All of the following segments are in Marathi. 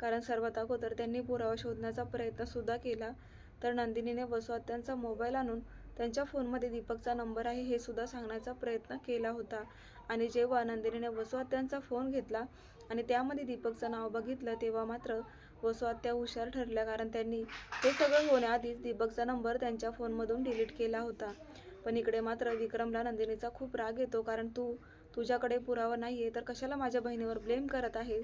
कारण सर्वात अगोदर त्यांनी पुरावा शोधण्याचा प्रयत्नसुद्धा केला. तर नंदिनीने वसुहत्यांचा मोबाईल आणून त्यांच्या फोनमध्ये दीपकचा नंबर आहे हे सुद्धा सांगण्याचा प्रयत्न केला होता. आणि जेव्हा नंदिनीने वसुहत्यांचा फोन घेतला आणि त्यामध्ये दीपकचं नाव बघितलं तेव्हा मात्र वसुहत्या हुशार ठरल्या कारण त्यांनी हे सगळं होण्याआधीच दीपकचा नंबर त्यांच्या फोनमधून डिलीट केला होता. पण इकडे मात्र विक्रमला नंदिनीचा खूप राग येतो कारण तू तुझ्याकडे पुरावा नाही आहे तर कशाला माझ्या बहिणीवर ब्लेम करत आहे?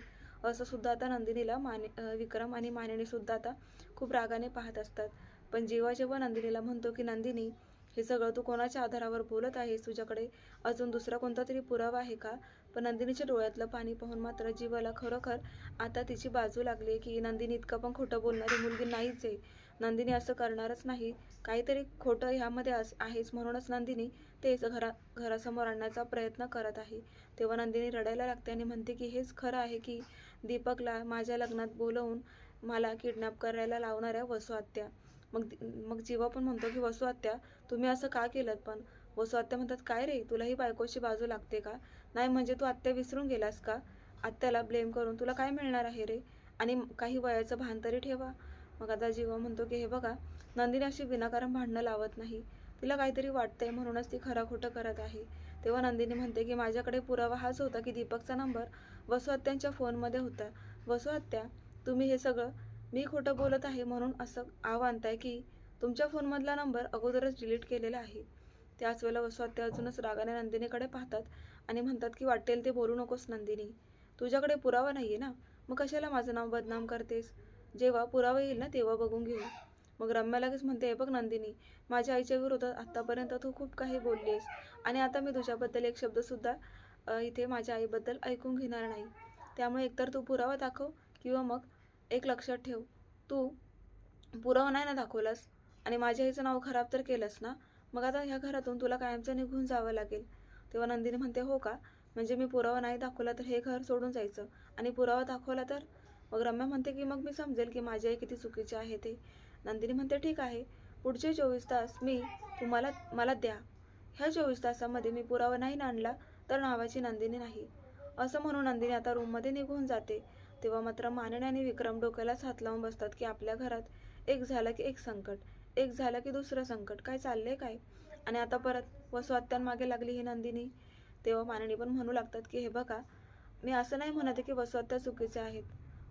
असं सुद्धा आता नंदिनीला माने विक्रम आणि मानिनी सुद्धा आता खूप रागाने पाहत असतात. पण जेव्हा जेव्हा नंदिनीला म्हणतो की नंदिनी हे सगळं तू कोणाच्या आधारावर बोलत आहेस? तुझ्याकडे अजून दुसरा कोणता तरी पुरावा आहे का? पण नंदिनीच्या डोळ्यातलं पाणी पाहून मात्र जीवाला खरोखर आता तिची बाजू लागली की नंदिनी इतकं पण खोटं बोलणारी मुलगी नाहीच आहे. नंदिनी असं करणारच नाही. काहीतरी खोटं ह्यामध्ये अस आहेच. म्हणूनच नंदिनी तेच घरा घरासमोर आणण्याचा प्रयत्न करत आहे. तेव्हा नंदिनी रडायला लागते आणि म्हणते की हेच खरं आहे की दीपकला माझ्या लग्नात बोलवून मला किडनॅप करायला लावणाऱ्या वसू आत्या. मग मग जीवा पण म्हणतो की वसू आत्या तुम्ही असं का केलं पण? वसू आत्या म्हणतात काय रे तुला ही बायकोची बाजू लागते का? नाही म्हणजे तू आत्या विसरून गेलास का? आत्याला ब्लेम करून तुला काय मिळणार आहे रे? आणि काही वयाचं भान तरी ठेवा. मग आता जीवा म्हणतो की हे बघा नंदिनी अशी विनाकारण भांडणं लावत नाही. तिला काहीतरी वाटतंय म्हणूनच ती खरं खोटं करत आहे. तेव्हा नंदिनी म्हणते की माझ्याकडे पुरावा हाच होता की दीपकचा नंबर वसुहत्त्यांच्या फोनमध्ये होता. वसुहत्या तुम्ही हे सगळं मी खोटं बोलत आहे म्हणून असं आव आणताय की तुमच्या फोनमधला नंबर अगोदरच डिलीट केलेला आहे. त्याच वेळेला वसू अजूनच रागाने नंदिनीकडे पाहतात आणि म्हणतात की वाटेल ते बोलू नकोस नंदिनी. तुझ्याकडे पुरावा नाही आहे ना? मग कशाला माझं नाव बदनाम करतेस? जेव्हा पुरावा येईल ना तेव्हा बघून घेऊ. मग रम्या लगेच म्हणते बघ नंदिनी माझ्या आईच्या विरोधात आत्तापर्यंत तू खूप काही बोललीस आणि आता मी तुझ्याबद्दल एक शब्दसुद्धा सुद्धा इथे माझ्या आईबद्दल ऐकून घेणार नाही. त्यामुळे एकतर तू पुरावा दाखव किंवा मग एक लक्षात ठेव. तू पुरावा नाही ना दाखवलास आणि माझ्या आईचं नाव खराब तर केलंस ना? मग आता ह्या घरातून तुला कायमचं निघून जावं लागेल. तेव्हा नंदिनी म्हणते हो का? म्हणजे मी पुरावा नाही दाखवला तर हे घर सोडून जायचं आणि पुरावा दाखवला तर? मग रम्या म्हणते की मग मी समजेल की माझी आई किती चुकीची आहे ते. नंदिनी म्हणते ठीक आहे. पुढचे चोवीस तास मी तुम्हाला मला द्या. ह्या चोवीस तासामध्ये मी पुरावा नाही आणला तर नावाची नंदिनी नाही. असं म्हणून नंदिनी आता रूममध्ये निघून जाते. तेव्हा मात्र मानणे आणि विक्रम डोक्यालाच हात लावून बसतात की आपल्या घरात एक झालं की एक संकट एक झालं की दुसरं संकट. काय चाललंय काय? आणि आता परत वसुआत्यांमागे लागली ही नंदिनी. तेव्हा मानणी पण म्हणू लागतात की हे बघा मी असं नाही म्हणत की वसुआत्या चुकीचे आहेत.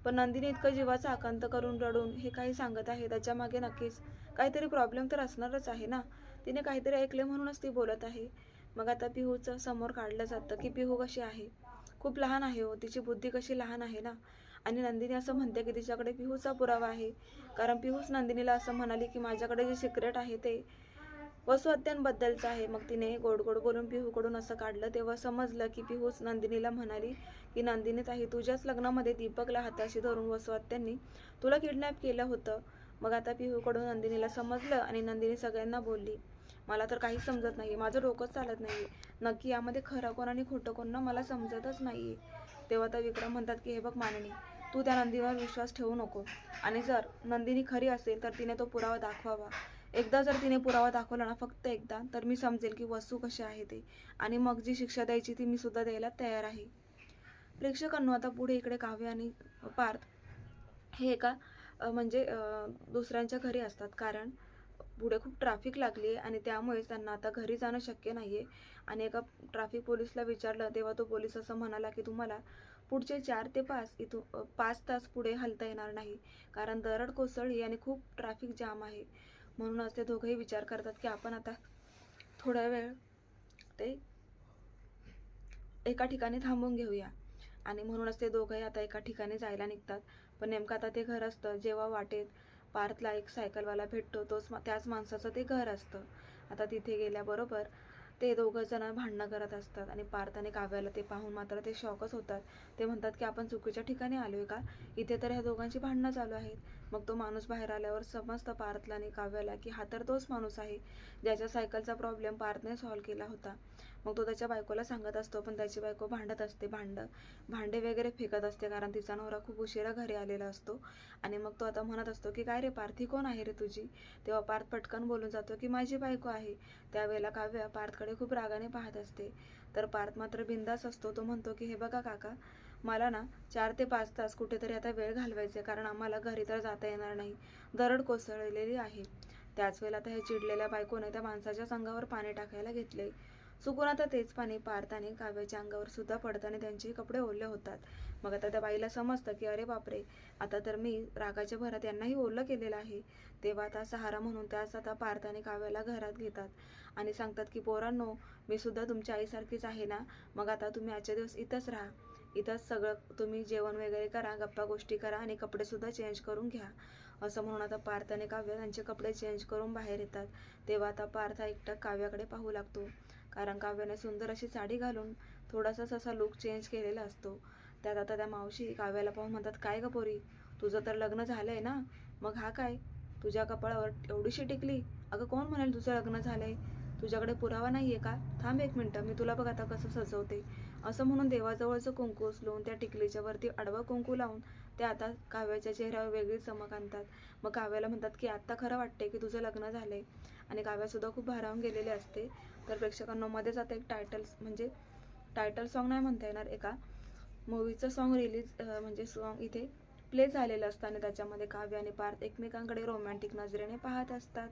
पण नंदिनी इतकं जीवाचा आकांत करून रडून हे काही सांगत आहे त्याच्यामागे नक्कीच काहीतरी प्रॉब्लेम तर असणारच आहे ना? तिने काहीतरी ऐकले म्हणूनच ती बोलत आहे. मग आता पिहूचं समोर काढलं जातं की पिहू कशी आहे? खूप लहान आहे हो तिची बुद्धी कशी लहान आहे ना? आणि नंदिनी असं म्हणते की तिच्याकडे पिहूचा पुरावा आहे. कारण पिहूच नंदिनीला असं म्हणाली की माझ्याकडे जे सिक्रेट आहे ते वसू हत्यांबद्दलचं आहे. मग तिने गोड गोड बोलून पिहूकडून असं काढलं. तेव्हा समजलं की पिहूच नंदिनीला म्हणाली की नंदिनी ताई तुझ्याच लग्नामध्ये दीपकला हाताशी धरून वसू तुला किडनॅप केलं होतं. मग आता पिहूकडून नंदिनीला समजलं आणि नंदिनी सगळ्यांना बोलली मला तर काही समजत नाही माझं डोकंच चालत नाही नक्की यामध्ये खरं कोण आणि खोटं कोण ना मला समजतच नाही तेव्हा तर विक्रम म्हणतात की हे बघ माननी तू त्या नंदीवर विश्वास ठेवू नको. आणि जर नंदिनी खरी असेल तर तिने तो पुरावा दाखवावा. एकदा जर तिने पुरावा दाखवला ना फक्त एकदा तर मी समजेल की वस्तू कशी आहे ते. आणि मग जी शिक्षा द्यायची ती मी सुद्धा द्यायला तयार आहे. प्रेक्षकांनो आता पुढे इकडे काव्य आणि पार्थ हे एका म्हणजे दुसऱ्यांच्या घरी असतात. कारण पुढे खूप ट्रॅफिक लागली आहे आणि त्यामुळेच त्यांना आता घरी जाणं शक्य नाही आहे आणि एका ट्रॅफिक पोलिसला विचारलं तेव्हा तो पोलीस असं म्हणाला की तुम्हाला पुढचे चार ते पाच इथून पाच तास पुढे हलता येणार नाही. कारण दरड कोसळली आणि खूप ट्रॅफिक जाम आहे. म्हणूनच ते दोघंही विचार करतात की आपण आता थोडा वेळ ते एका ठिकाणी थांबून घेऊया. आणि म्हणूनच ते दोघंही आता एका ठिकाणी जायला निघतात. पण नेमकं आता ते घर असतं. जेव्हा वाटेत पार्थला एक सायकलवाला भेटतो तोच त्याच माणसाचं ते घर असतं. आता तिथे गेल्याबरोबर ते दोघं जण भांडणं करत असतात आणि पार्थ आणि काव्याला ते पाहून मात्र ते शॉकच होतात. ते म्हणतात की आपण चुकीच्या ठिकाणी आलो आहे का? इथे तर ह्या दोघांची भांडणं चालू आहेत. मग तो माणूस बाहेर आल्यावर समजतं पार्थला आणि काव्याला की हा तर तोच माणूस आहे ज्याच्या सायकलचा प्रॉब्लेम पार्थने सॉल्व्ह केला होता. मग तो त्याच्या बायकोला सांगत असतो पण त्याची बायको भांडत असते भांड भांडे वगैरे फेकत असते कारण तिचा नवरा खूप उशिरा घरी आलेला असतो. आणि मग तो आता म्हणत असतो की काय रे पार्थी कोण आहे रे तुझी? तेव्हा पार्थ पटकन बोलून जातो की माझी बायको आहे. त्यावेळेला काव्या पार्थकडे खूप रागाने पाहत असते. तर पार्थ मात्र बिंदास असतो तो म्हणतो की हे बघा काका मला ना चार ते पाच तास कुठेतरी आता वेळ घालवायचे कारण आम्हाला घरी तर जाता येणार नाही. दरड कोसळलेली आहे. त्याच वेळेला आता हे चिडलेल्या बायकोने त्या माणसाच्या संघावर पाणी टाकायला घेतले चुकून आता तेच पाणी पारताने काव्याच्या अंगावर सुद्धा पडताना त्यांचे कपडे ओले होतात. मग आता त्या बाईला समजतं की अरे बापरे आता तर मी रागाच्या भरात यांनाही ओलं केलेलं आहे. तेव्हा आता सहारा म्हणून त्याच आता पारताने काव्याला घरात घेतात आणि सांगतात की पोरांनो मी सुद्धा तुमच्या आईसारखीच आहे ना. मग आता तुम्ही आजच्या दिवस इथंच राहा. इथंच सगळं तुम्ही जेवण वगैरे करा गप्पा गोष्टी करा आणि कपडेसुद्धा चेंज करून घ्या. असं म्हणून आता पार्थ आणि काव्य त्यांचे कपडे चेंज करून बाहेर येतात. तेव्हा आता पार्थ एकटक काव्याकडे पाहू लागतो. कारण काव्याने सुंदर अशी साडी घालून थोडासा असा लुक चेंज केलेला असतो. त्यात आता त्या मावशी काव्याला पाहून म्हणतात काय ग पोरी तुझं तर लग्न झालंय ना? मग हा काय? तुझ्या कपाळावर एवढीशी टिकली? अगं कोण म्हणेल तुझं लग्न झालंय? तुझ्याकडे पुरावा नाही आहे का? थांब एक मिनटं मी तुला बघ आता कसं सजवते. असं म्हणून देवाजवळचं कुंकू उचलून त्या टिकलीच्या वरती आडवा कुंकू लावून ते आता काव्याच्या चेहऱ्यावर वेगळी चमक आणतात. मग काव्याला म्हणतात की आत्ता खरं वाटते की तुझं लग्न झालंय. आणि काव्यासुद्धा खूप भारावून गेलेले असते. तर प्रेक्षकांना मध्येच आता एक टायटल म्हणजे टायटल सॉन्ग नाही म्हणता येणार एका मूवीचं सॉन्ग रिलीज म्हणजे सॉन्ग इथे प्ले झालेलं असतं. आणि त्याच्यामध्ये काव्य आणि पार्थ एकमेकांकडे रोमॅन्टिक नजरेने पाहत असतात.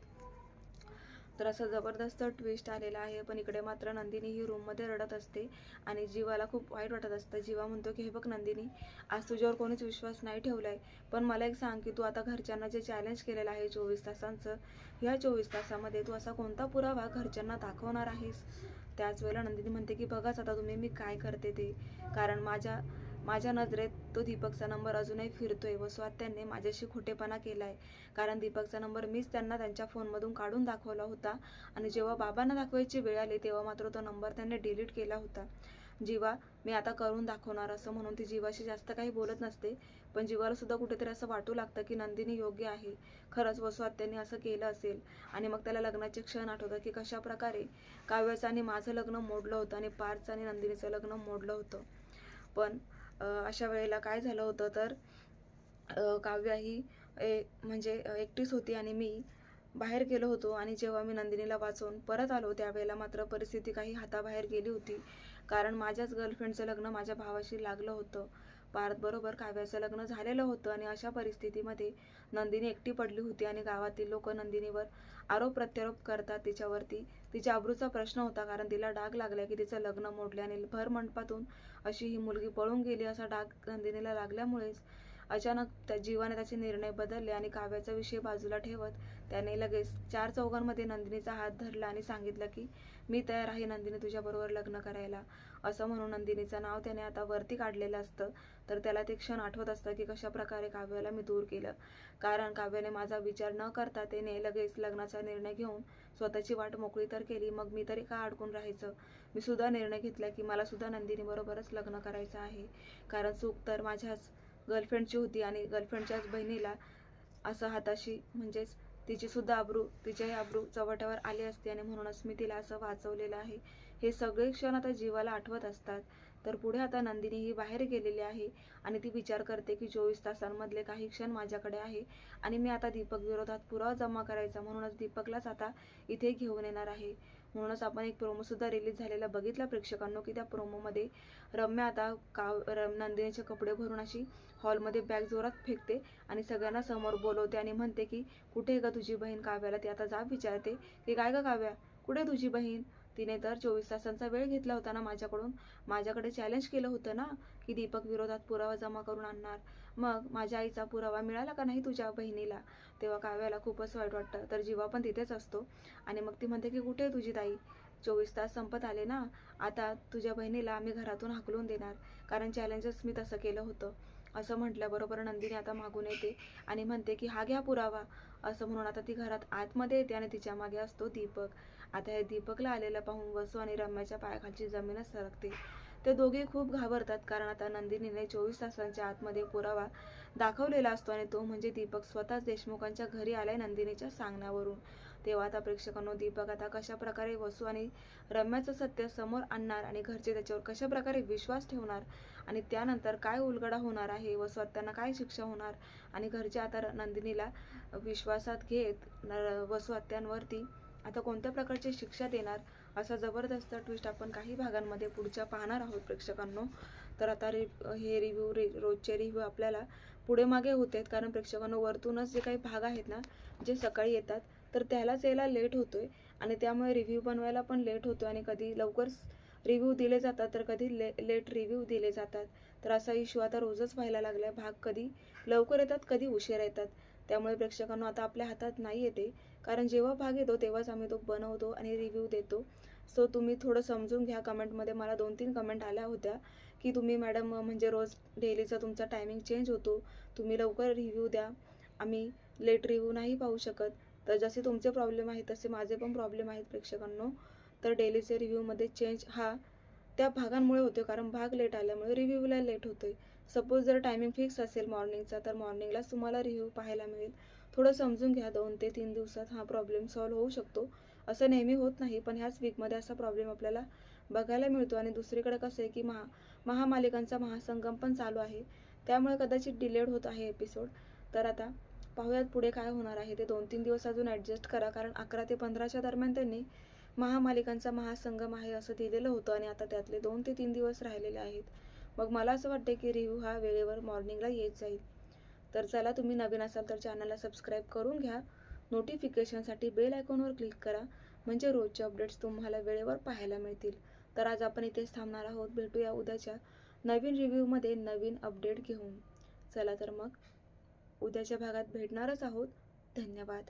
तर असं जबरदस्त ट्विस्ट आलेला आहे. पण इकडे मात्र नंदिनी ही रूममध्ये रडत असते आणि जीवाला खूप वाईट वाटत असतं. जीवा म्हणतो की हे बघ नंदिनी आज तुझ्यावर कोणीच विश्वास नाही ठेवलाय. पण मला एक सांग की तू आता घरच्यांना जे चॅलेंज केलेलं आहे चोवीस तासांचं ह्या चोवीस तासामध्ये तू असा कोणता पुरावा घरच्यांना दाखवणार आहेस? त्याच वेळेला नंदिनी म्हणते की बघाच आता तुम्ही मी काय करते ते. कारण माझ्या माझ्या नजरेत तो दीपकचा नंबर अजूनही फिरतोय व स्वात्याने माझ्याशी खोटेपणा केलाय. कारण दीपकचा नंबर मीच त्यांना त्यांच्या फोनमधून काढून दाखवला होता आणि जेव्हा बाबांना दाखवायची वेळ आली तेव्हा मात्र तो नंबर त्यांनी डिलीट केला होता. जीवा मी आता करून दाखवणार असं म्हणून ती जीवाशी जास्त काही बोलत नसते पण जीवाला सुद्धा कुठेतरी असं वाटू लागतं की नंदिनी योग्य आहे. खरंच वसुआत्यांनी असं केलं असेल. आणि मग त्याला लग्नाचे क्षण आठवतं की कशा प्रकारे काव्याचं आणि माझं लग्न मोडलं होतं आणि पार्थचं आणि नंदिनीचं लग्न मोडलं होतं. पण अशा वेळेला काय झालं होतं तर काव्या ही ए, म्हणजे एकटीच होती आणि मी बाहेर गेलो होतो आणि जेव्हा मी नंदिनीला वाचून परत आलो त्यावेळेला मात्र परिस्थिती काही हाताबाहेर गेली होती. कारण माझ्याच गर्लफ्रेंडचं लग्न माझ्या भावाशी लागलं होतं. पार्थबरोबर काव्याचं लग्न झालेलं होतं आणि अशा परिस्थितीमध्ये नंदिनी एकटी पडली होती आणि गावातील लोक नंदिनीवर आरोप प्रत्यारोप करतात तिच्यावरती. तिच्या अब्रूचा प्रश्न होता कारण तिला डाग लागला की तिचं लग्न मोडले आणि भर मंडपातून अशी ही मुलगी पळून गेली असा डाग नंदिनीला लागल्यामुळेच अचानक त्या जीवाने त्याचे निर्णय बदलले आणि काव्याचा विषय बाजूला ठेवत त्याने लगेच चार चौघांमध्ये नंदिनीचा हात धरला आणि सांगितलं की मी तयार आहे नंदिनी तुझ्याबरोबर लग्न करायला. असं म्हणून नंदिनीचं नाव त्याने आता वरती काढलेलं असतं. तर त्याला ते क्षण आठवत असतं की कशा प्रकारे काव्याला मी दूर केलं. कारण काव्याने माझा विचार न करता त्याने लगेच लग्नाचा निर्णय घेऊन स्वतःची वाट मोकळी तर केली. मग मी तरी का अडकून राहायचं? मी सुद्धा निर्णय घेतला की मला सुद्धा नंदिनीबरोबरच लग्न करायचं आहे. कारण चूक तर माझ्याच गर्लफ्रेंडची होती आणि गर्लफ्रेंडच्याच बहिणीला असं हाताशी म्हणजेच तिची सुद्धा अब्रू तिच्याही आब्रू चव्हाट्यावर आली असते आणि म्हणूनच मी तिला असं वाचवलेलं आहे. हे सगळे क्षण आता जीवाला आठवत असतात. तर पुढे आता नंदिनी ही बाहेर गेलेली आहे आणि ती विचार करते की चोवीस तासांमधले काही क्षण माझ्याकडे आहे आणि मी आता दीपक विरोधात पुरावा जमा करायचा म्हणूनच दीपकलाच आता इथे घेऊन येणार आहे. म्हणूनच आपण एक प्रोमोसुद्धा रिलीज झालेला बघितला प्रेक्षकांनो की त्या प्रोमोमध्ये रम्या आता काव रम नंदिनीचे कपडे भरून अशी हॉलमध्ये बॅग जोरात फेकते आणि सगळ्यांना समोर बोलवते आणि म्हणते की कुठे आहे का तुझी बहीण काव्याला? ती आता जाब विचारते की काय ग काव्या? कुठे तुझी बहीण? तिने तर चोवीस तासांचा वेळ घेतला होता ना माझ्याकडून. माझ्याकडे चॅलेंज केलं होतं ना की दीपक विरोधात पुरावा जमा करून आणणार. मग माझ्या आईचा पुरावा मिळाला का नाही तुझ्या बहिणीला? तेव्हा काव्याला खूपच वाईट वाटतं. तर जीवा पण तिथेच असतो. आणि मग ती म्हणते की कुठे आहे तुझी ताई? चोवीस तास संपत आले ना. आता तुझ्या बहिणीला आम्ही घरातून हाकलून देणार. कारण चॅलेंजच मी तसं केलं होतं. असं म्हटल्याबरोबर नंदिनी आता मागून येते आणि म्हणते की हा घ्या पुरावा. असं म्हणून आता ती घरात आतमध्ये येते आणि तिच्यामागे असतो दीपक. आता हे दीपकला आलेलं पाहून वसू आणि रम्याच्या पायाखालची जमीनच सरकते. ते दोघे खूप घाबरतात कारण आता नंदिनीने चोवीस तासांच्या आतमध्ये पुरावा दाखवलेला असतो आणि तो म्हणजे दीपक स्वतःच देशमुखांच्या घरी आलाय नंदिनीच्या सांगण्यावरून. तेव्हा आता प्रेक्षकांनो दीपक आता कशा प्रकारे वसू आणि रम्याचं सत्य समोर आणणार आणि घरचे त्याच्यावर कशा प्रकारे विश्वास ठेवणार आणि त्यानंतर काय उलगडा होणार आहे वसू आत्यांना काय शिक्षा होणार आणि घरचे आता नंदिनीला विश्वासात घेत न- वसू आत्यांवरती आता कोणत्या प्रकारची शिक्षा देणार असा जबरदस्त ट्विस्ट आपण काही भागांमध्ये पुढच्या पाहणार आहोत प्रेक्षकांनो. तर आता रि हे रिव्ह्यू रि रोजचे रिव्ह्यू आपल्याला पुढे मागे होत आहेत कारण प्रेक्षकांनो वरतूनच जे काही भाग आहेत ना जे सकाळी येतात तर त्यालाच यायला लेट होतोय. आणि त्यामुळे रिव्ह्यू बनवायला पण लेट होतो आणि कधी लवकर रिव्ह्यू दिले जातात तर कधी ले लेट रिव्ह्यू दिले जातात. तर असा इश्यू आता रोजच व्हायला लागला आहे भाग कधी लवकर येतात कधी उशीर येतात. त्यामुळे प्रेक्षकांनो आता आपल्या हातात नाही येते. कारण जेव्हा भाग येतो तेव्हाच आम्ही तो बनवतो आणि रिव्ह्यू देतो. सो तुम्ही थोडं समजून घ्या कमेंटमध्ये मला दोन तीन कमेंट आल्या होत्या की तुम्ही मॅडम म्हणजे रोज डेलीचा तुमचा टायमिंग चेंज होतो. तुम्ही लवकर रिव्ह्यू द्या. आम्ही लेट रिव्ह्यू नाही पाहू शकत. तर जसे तुमचे प्रॉब्लेम आहेत तसे माझे पण प्रॉब्लेम आहेत प्रेक्षकांनो. तर डेलीचे रिव्ह्यूमध्ये चेंज हा त्या भागांमुळे होतो कारण भाग लेट आल्यामुळे रिव्ह्यूला लेट होतोय. सपोज जर टायमिंग फिक्स असेल मॉर्निंगचा तर मॉर्निंगलाच तुम्हाला रिव्ह्यू पाहायला मिळेल. थोडं समजून घ्या दोन ते तीन दिवसात हा प्रॉब्लेम सॉल्व्ह होऊ शकतो. असं नेहमी होत नाही पण ह्याच वीकमध्ये असा प्रॉब्लेम आपल्याला बघायला मिळतो. आणि दुसरीकडे कसं आहे की महा महामालिकांचा महासंगम पण चालू आहे. त्यामुळे कदाचित डिलेड होत आहे एपिसोड तर आता पाहूयात पुढे काय होणार आहे. ते दोन तीन दिवस अजून ॲडजस्ट करा कारण अकरा ते पंधराच्या दरम्यान त्यांनी महामालिकांचा महासंगम आहे असं दिलेलं होतं. आणि आता त्यातले दोन ते तीन दिवस राहिलेले आहेत. मग मला असं वाटते की रिव्ह्यू हा वेळेवर मॉर्निंगला येत जाईल. तर चला तुम्ही नवीन असाल तर चॅनलला सबस्क्राईब करून घ्या. नोटिफिकेशनसाठी बेल आयकॉनवर क्लिक करा. म्हणजे रोजचे अपडेट्स तुम्हाला वेळेवर पाहायला मिळतील. तर आज आपण इथेच थांबणार आहोत. भेटूया उद्याच्या नवीन रिव्ह्यूमध्ये नवीन अपडेट घेऊन. चला तर मग उद्याच्या भागात भेटणारच आहोत. धन्यवाद.